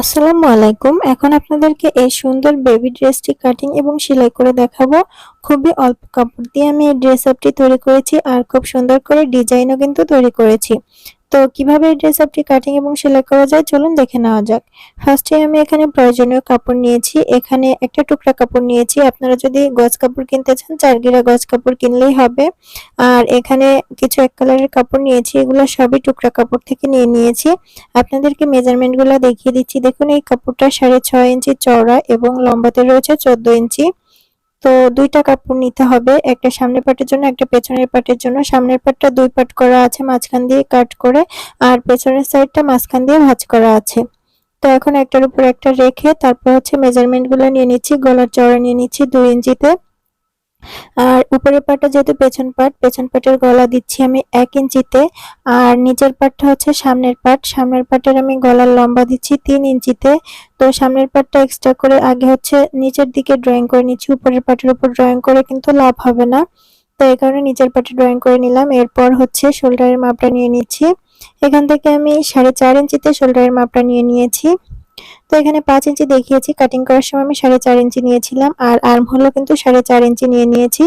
আসসালামু আলাইকুম। এখন আপনাদেরকে এই সুন্দর বেবি ড্রেসটি কাটিং এবং সেলাই করে দেখাবো। খুবই অল্প কাপড় দিয়ে আমি এই ড্রেস আপটি তৈরি করেছি আর খুব সুন্দর করে ডিজাইনও কিন্তু তৈরি করেছি। তো কীভাবে এই ড্রেস আপটি কাটিং এবং সেলাই করা যায় চলুন দেখে নেওয়া যাক। ফার্স্টে আমি এখানে প্রয়োজনীয় কাপড় নিয়েছি। এখানে একটা টুকরা কাপড় নিয়েছি। আপনারা যদি গজ কাপড় কিনতে চান, চারগিরা গজ কাপড় কিনলেই হবে। আর এখানে কিছু এক কালারের কাপড় নিয়েছি। এগুলো সবই টুকরা কাপড় থেকে নিয়ে নিয়েছি। আপনাদেরকে মেজারমেন্টগুলো দেখিয়ে দিচ্ছি। দেখুন, এই কাপড়টা সাড়ে ছয় ইঞ্চি চওড়া এবং লম্বাতে রয়েছে চোদ্দ ইঞ্চি। তো দুইটা কাপড় নিতে হবে, একটা সামনের পাটের জন্য, একটা পেছনের পাটের জন্য। সামনের পাটটা দুই পাট করা আছে মাঝখান দিয়ে কাট করে, আর পেছনের সাইডটা মাঝখান দিয়ে ভাঁজ করা আছে। তো এখন একটার উপর একটা রেখে তারপর হচ্ছে মেজারমেন্টগুলো নিয়ে নিচ্ছি, গলার চড়া নিয়ে নিচ্ছি দুই ইঞ্চিতে। আর উপরের পাটটা যেহেতু পেছন পাট, পেছন পাটের গলা দিচ্ছি আমি এক ইঞ্চিতে, আর নিচের পাটটা হচ্ছে সামনের পাট। সামনের পাটের আমি গলার লম্বা দিচ্ছি তিন ইঞ্চিতে। তো সামনের পাটটা এক্সট্রা করে আগে হচ্ছে নিচের দিকে ড্রয়িং করে নিচ্ছি, উপরের পাটের উপর ড্রয়িং করে কিন্তু লাভ হবে না। তো এই কারণে নিচের পাটে ড্রয়িং করে নিলাম। এরপর হচ্ছে শোল্ডারের মাপটা নিয়ে নিচ্ছি। এখান থেকে আমি সাড়ে চার ইঞ্চিতে শোল্ডারের মাপটা নিয়ে নিয়েছি। তো এখানে পাঁচ ইঞ্চি দেখিয়েছি। কাটিং করার সময় আমি সাড়ে চার ইঞ্চি নিয়েছিলাম আর আর্ম হলো কিন্তু সাড়ে চার ইঞ্চি নিয়ে নিয়েছি।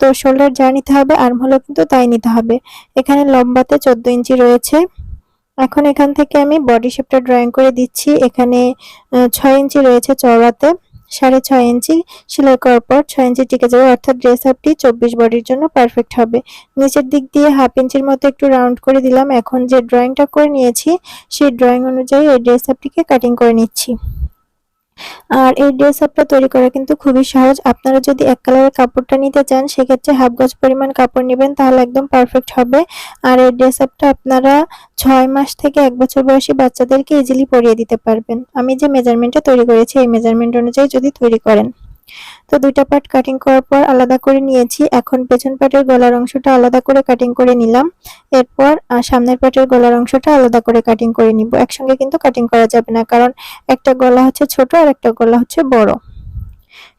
তো শোল্ডার যা নিতে হবে আর্ম হলো কিন্তু তাই নিতে হবে। এখানে লম্বাতে চোদ্দ ইঞ্চি রয়েছে। এখন এখান থেকে আমি বডি শেপটা ড্রয়িং করে দিচ্ছি। এখানে ছয় ইঞ্চি রয়েছে চওড়াতে। সাড়ে ছয় ইঞ্চি সেলাই করার পর ছয় ইঞ্চি টিকে যাবে, অর্থাৎ ড্রেস আপটি চব্বিশ বডির জন্য পারফেক্ট হবে। নিচের দিক দিয়ে হাফ ইঞ্চির মতো একটু রাউন্ড করে দিলাম। এখন যে ড্রয়িংটা করে নিয়েছি, সেই ড্রয়িং অনুযায়ী এই ড্রেস আপটিকে কাটিং করে নিচ্ছি। আর এই ড্রেস আপটা তৈরি করা কিন্তু খুবই সহজ। আপনারা যদি এক কালারের কাপড়টা নিতে চান, সেক্ষেত্রে হাফ গজ পরিমাণ কাপড় নেবেন, তাহলে একদম পারফেক্ট হবে। আর এই ড্রেস আপটা আপনারা ছয় মাস থেকে এক বছর বয়সী বাচ্চাদেরকে ইজিলি পরিয়ে দিতে পারবেন। আমি যে মেজারমেন্টটা তৈরি করেছি, এই মেজারমেন্ট অনুযায়ী যদি তৈরি করেন। তো দুইটা পার্ট কাটিং করার পর আলাদা করে নিয়েছি। এখন পেছন পাটের গলার অংশটা আলাদা করে কাটিং করে নিলাম। এরপর সামনের পাটের গলার অংশটা আলাদা করে কাটিং করে নিব। একসঙ্গে কিন্তু কাটিং করা যাবে না, কারণ একটা গলা হচ্ছে ছোট আর একটা গলা হচ্ছে বড়।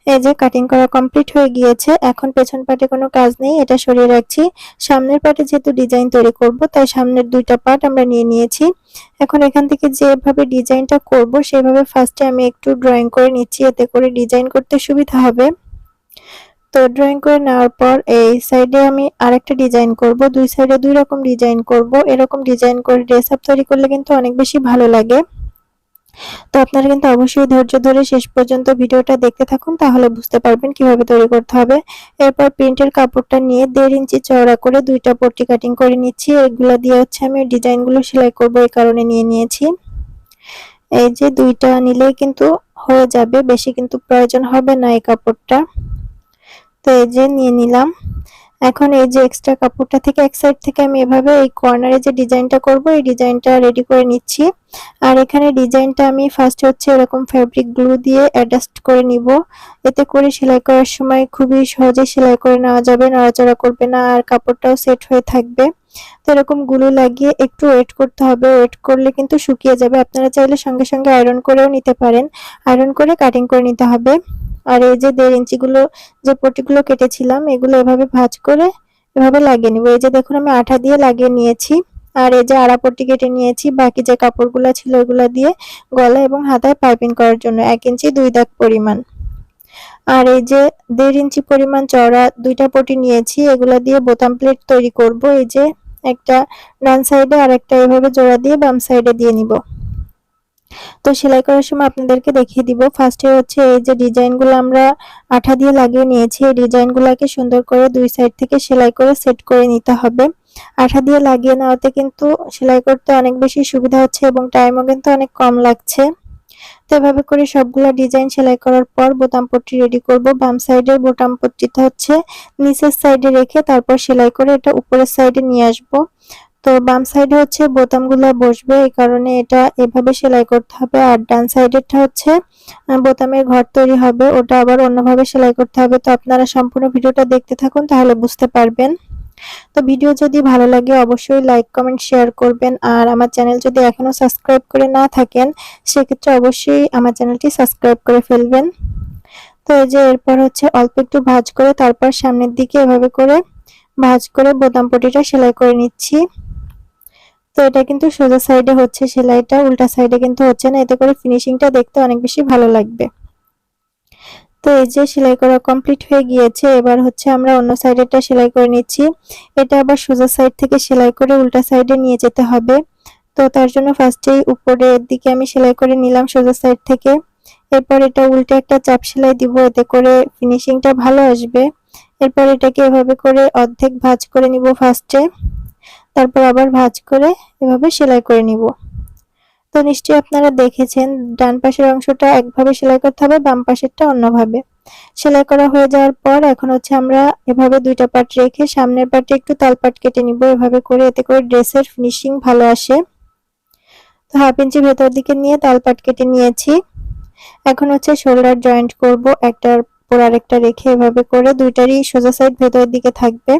এই যে কাটিং করা কমপ্লিট হয়ে গিয়েছে, এখন পেছন পাটে কোনো কাজ নেই, এটা সরিয়ে রাখছি। সামনের পাটে যেহেতু ডিজাইন তৈরি করব, তাই সামনের দুইটা পার্ট আমরা নিয়ে নিয়েছি। এখন এখান থেকে যেভাবে ডিজাইনটা করব, সেভাবে ফার্স্টে আমি একটু ড্রয়িং করে নিচ্ছি, এতে করে ডিজাইন করতে সুবিধা হবে। তো ড্রয়িং করে নেওয়ার পর এই সাইডে আমি আরেকটা ডিজাইন করব, দুই সাইডে দুই রকম ডিজাইন করব। এরকম ডিজাইন করে ড্রেস আপ তৈরি করলে কিন্তু অনেক বেশি ভালো লাগে। তো আপনারা কিন্তু অবশ্যই ধৈর্য ধরে শেষ পর্যন্ত ভিডিওটা দেখতে থাকুন, তাহলে বুঝতে পারবেন কীভাবে তৈরি করতে হবে। এরপর প্রিন্টের কাপড়টা নিয়ে দেড় ইঞ্চি চওড়া করে দুইটা পট্টি কাটিং করে নিচ্ছি। এগুলো দিয়ে হচ্ছে আমি ডিজাইনগুলো সেলাই করব এই কারণে নিয়ে নিয়েছি। এই যে দুইটা নিলেই কিন্তু হয়ে যাবে, বেশি কিন্তু প্রয়োজন হবে না এই কাপড়টা। তো এই যে নিয়ে নিলাম। এখন এই যে এক্সট্রা কাপড়টা থেকে এক সাইড থেকে আমি এভাবে এই কর্নারে যে ডিজাইনটা করব, এই ডিজাইনটা রেডি করে নিচ্ছি। আর এখানে ডিজাইনটা আমি ফার্স্ট হচ্ছে এরকম ফ্যাব্রিক গ্লু দিয়ে অ্যাডজাস্ট করে নিব। এতে করে সেলাই করার সময় খুবই সহজে সেলাই করে নেওয়া যাবে, নড়াচড়া করবে না, আর কাপড়টাও সেট হয়ে থাকবে। তো এরকমগুলো লাগিয়ে একটু ওয়েট করতে হবে। ওয়েট করলে কিন্তু শুকিয়ে যাবে। আপনারা চাইলে সঙ্গে সঙ্গে আয়রন করেও নিতে পারেন। আয়রন করে কাটিং করে নিতে হবে। আর এই যে দেড় ইঞ্চিগুলো যে পটিগুলো কেটেছিলাম, এগুলো এভাবে ভাঁজ করে এভাবে লাগিয়ে নিব। এই যে দেখুন, আমি আঠা দিয়ে লাগিয়ে নিয়েছি। আর এই যে আড়া পট্টি কেটে নিয়েছি, বাকি যে কাপড়গুলো ছিল ওগুলো দিয়ে গলা এবং হাতায় পাইপিং করার জন্য, এক ইঞ্চি দুই দাগ পরিমাণ। আর এই যে দেড় ইঞ্চি পরিমাণ চড়া দুইটা পটি নিয়েছি, এগুলা দিয়ে বোতাম প্লেট তৈরি করব। এই যে একটা ডান সাইডে আর একটা এভাবে জোড়া দিয়ে বাম সাইডে দিয়ে নিব। তো সেলাই করার সময় আপনাদেরকে দেখিয়ে দিব। ফার্স্টে হচ্ছে এই যে ডিজাইনগুলো আমরা আঠা দিয়ে লাগিয়ে নিয়েছি, এই ডিজাইনগুলোকে সুন্দর করে দুই সাইড থেকে সেলাই করে সেট করে নিতে হবে। আঠা দিয়ে লাগিয়ে নেওয়াতে কিন্তু সেলাই করতে অনেক বেশি সুবিধা হচ্ছে এবং টাইমও কিন্তু অনেক কম লাগছে। তো এভাবে করে সবগুলো ডিজাইন সেলাই করার পর বোতাম পট্টি রেডি করব। বাম সাইডের বোতাম পট্টিটা হচ্ছে নিচের সাইডে রেখে তারপর সেলাই করে এটা উপরের সাইডে নিয়ে আসব। তো বাম সাইডে হচ্ছে বোতামগুলো বসবে, এই কারণে এটা এভাবে সেলাই করতে হবে। আর ডান সাইডেরটা হচ্ছে বোতামের ঘর তৈরি হবে, ওটা আবার অন্যভাবে সেলাই করতে হবে। তো আপনারা সম্পূর্ণ ভিডিওটা দেখতে থাকুন, তাহলে বুঝতে পারবেন। তো ভিডিও যদি ভালো লাগে, অবশ্যই লাইক কমেন্ট শেয়ার করবেন। আর আমার চ্যানেল যদি এখনও সাবস্ক্রাইব করে না থাকেন, সেক্ষেত্রে অবশ্যই আমার চ্যানেলটি সাবস্ক্রাইব করে ফেলবেন। তো এই যে এরপর হচ্ছে অল্প একটু ভাজ করে, তারপর সামনের দিকে এভাবে করে ভাজ করে বোতাম পটিটা সেলাই করে নিচ্ছি। তো এটা কিন্তু সোজা সাইডে হচ্ছে, সেলাইটা উল্টা সাইডে কিন্তু হচ্ছে না, এতে করে ফিনিশিংটা দেখতে অনেক বেশি ভালো লাগবে। তো এই যে সেলাই করা কমপ্লিট হয়ে গিয়েছে, এবার হচ্ছে আমরা অন্য সাইডেরটা সেলাই করে নিচ্ছি। এটা আবার সোজা সাইড থেকে সেলাই করে উল্টা সাইডে নিয়ে যেতে হবে। তো তার জন্য ফার্স্টেই উপরের দিকে আমি সেলাই করে নিলাম সোজা সাইড থেকে। এরপর এটা উল্টে একটা চাপ সেলাই দিব, এতে করে ফিনিশিংটা ভালো আসবে। এরপর এটাকে এভাবে করে অর্ধেক ভাঁজ করে নিব ফার্স্টে তারপর আবার ভাঁজ করে এভাবে সেলাই করে নিব। তো নিশ্চয়ই আপনারা দেখেছেন, ডান পাশের অংশটা একভাবে সেলাই করতে হবে, বাম পাশেরটা অন্যভাবে। সেলাই করা হয়ে যাওয়ার পর এখন হচ্ছে আমরা এভাবে দুইটা পার্ট রেখে সামনের পার্টে একটু তাল পাট কেটে নিব, এভাবে করে এতে করে ড্রেসের ফিনিশিং ভালো আসে। তো হাফ ইঞ্চি ভেতর দিকে নিয়ে তাল পাট কেটে নিয়েছি। এখন হচ্ছে শোল্ডার জয়েন্ট করব, একটার পর আরেকটা রেখে এভাবে করে দুইটারই সোজা সাইড ভেতরের দিকে থাকবে।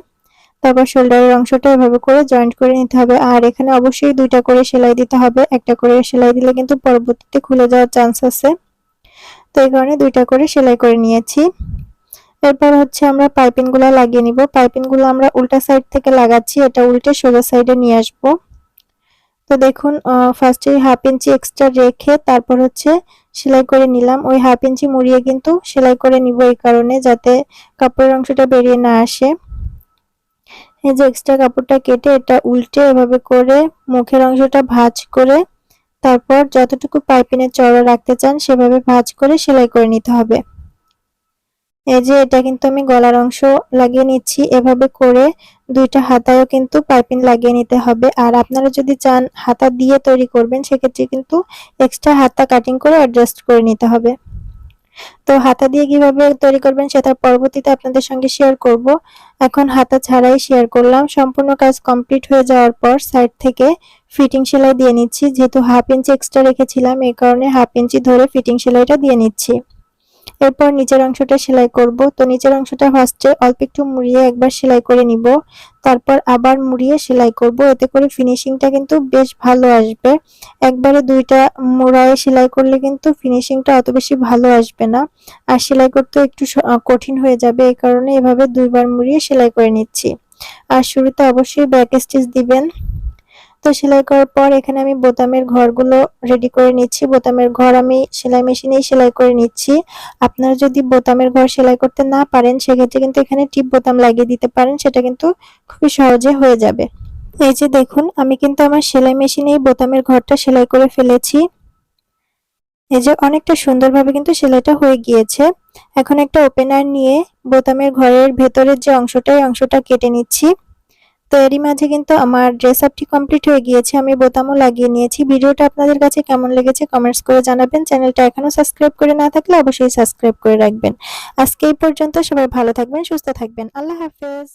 তারপর শোল্ডারের অংশটা এভাবে করে জয়েন্ট করে নিতে হবে। আর এখানে অবশ্যই দুইটা করে সেলাই দিতে হবে। একটা করে সেলাই দিলে কিন্তু পরবর্তীতে খুলে যাওয়ার চান্স আছে। তো এই কারণে দুইটা করে সেলাই করে নিয়েছি। এরপর হচ্ছে আমরা পাইপিংগুলা লাগিয়ে নিব। পাইপিংগুলো আমরা উল্টা সাইড থেকে লাগাচ্ছি। এটা উল্টে সোজা সাইডে নিয়ে আসব। তো দেখুন ফার্স্টে হাফ ইঞ্চি এক্সট্রা রেখে তারপর হচ্ছে সেলাই করে নিলাম। ওই হাফ ইঞ্চি মুড়িয়ে কিন্তু সেলাই করে নিব এই কারণে, যাতে কাপড়ের অংশটা বেরিয়ে না আসে। এই যে এক্সট্রা কাপড়টা কেটে এটা উল্টে এভাবে করে মুখের অংশটা ভাঁজ করে তারপর যতটুকু পাইপিনের চড়া রাখতে চান সেভাবে ভাঁজ করে সেলাই করে নিতে হবে। এই যে এটা কিন্তু আমি গলার অংশ লাগিয়ে নিচ্ছি। এভাবে করে দুইটা হাতায়ও কিন্তু পাইপিন লাগিয়ে নিতে হবে। আর আপনারা যদি চান হাতা দিয়ে তৈরি করবেন, সেক্ষেত্রে কিন্তু এক্সট্রা হাতা কাটিং করে অ্যাডজাস্ট করে নিতে হবে। তো হাতা দিয়ে কীভাবে তৈরি করবেন সেটা পরবর্তীতে আপনাদের সঙ্গে শেয়ার করব। এখন হাতা ছাড়াই শেয়ার করলাম। সম্পূর্ণ কাজ কমপ্লিট হয়ে যাওয়ার পর সাইড থেকে ফিটিং সেলাই দিয়ে নিচ্ছি। যেহেতু হাফ ইঞ্চি এক্সট্রা রেখেছিলাম এই কারণে হাফ ইঞ্চি ধরে ফিটিং সেলাইটা দিয়ে নিচ্ছি। এরপর নিচের অংশটা সেলাই করব। তো নিচের অংশটা ফার্স্টে অল্প একটু মুড়িয়ে একবার সেলাই করে নিব। তারপর আবার মুড়িয়ে সেলাই করব। এতে করে ফিনিশিংটা কিন্তু বেশ ভালো আসবে। একবারে দুইটা মোড়ায় সেলাই করলে কিন্তু ফিনিশিংটা অত বেশি ভালো আসবে না। আর সেলাই করতে একটু কঠিন হয়ে যাবে। এই কারণে এভাবে দুইবার মুড়িয়ে সেলাই করে নিচ্ছি। আর শুরুতে অবশ্যই ব্যাক স্টিচ দিবেন। তো সেলাই করার পর এখানে আমি বোতামের ঘরগুলো রেডি করে নিচ্ছি। বোতামের ঘর আমি সেলাই মেশিনেই সেলাই করে নিচ্ছি। আপনারা যদি বোতামের ঘর সেলাই করতে না পারেন, সেক্ষেত্রে কিন্তু এখানে টিপ বোতাম লাগিয়ে দিতে পারেন, সেটা কিন্তু খুবই সহজে হয়ে যাবে। এই যে দেখুন, আমি কিন্তু আমার সেলাই মেশিনেই বোতামের ঘরটা সেলাই করে ফেলেছি। এই যে অনেকটা সুন্দরভাবে কিন্তু সেলাইটা হয়ে গিয়েছে। এখন একটা ওপেনার নিয়ে বোতামের ঘরের ভেতরের যে অংশটা, এই অংশটা কেটে নিচ্ছি। তো এরই মাঝে কিন্তু আমার ড্রেস আপটি কমপ্লিট হয়ে গিয়েছে, আমি বোতামও লাগিয়ে নিয়েছি। ভিডিওটা আপনাদের কাছে কেমন লেগেছে কমেন্টস করে জানাবেন। চ্যানেলটা এখনও সাবস্ক্রাইব করে না থাকলে অবশ্যই সাবস্ক্রাইব করে রাখবেন। আজকে এই পর্যন্ত সবাই ভালো থাকবেন, সুস্থ থাকবেন। আল্লাহ হাফেজ।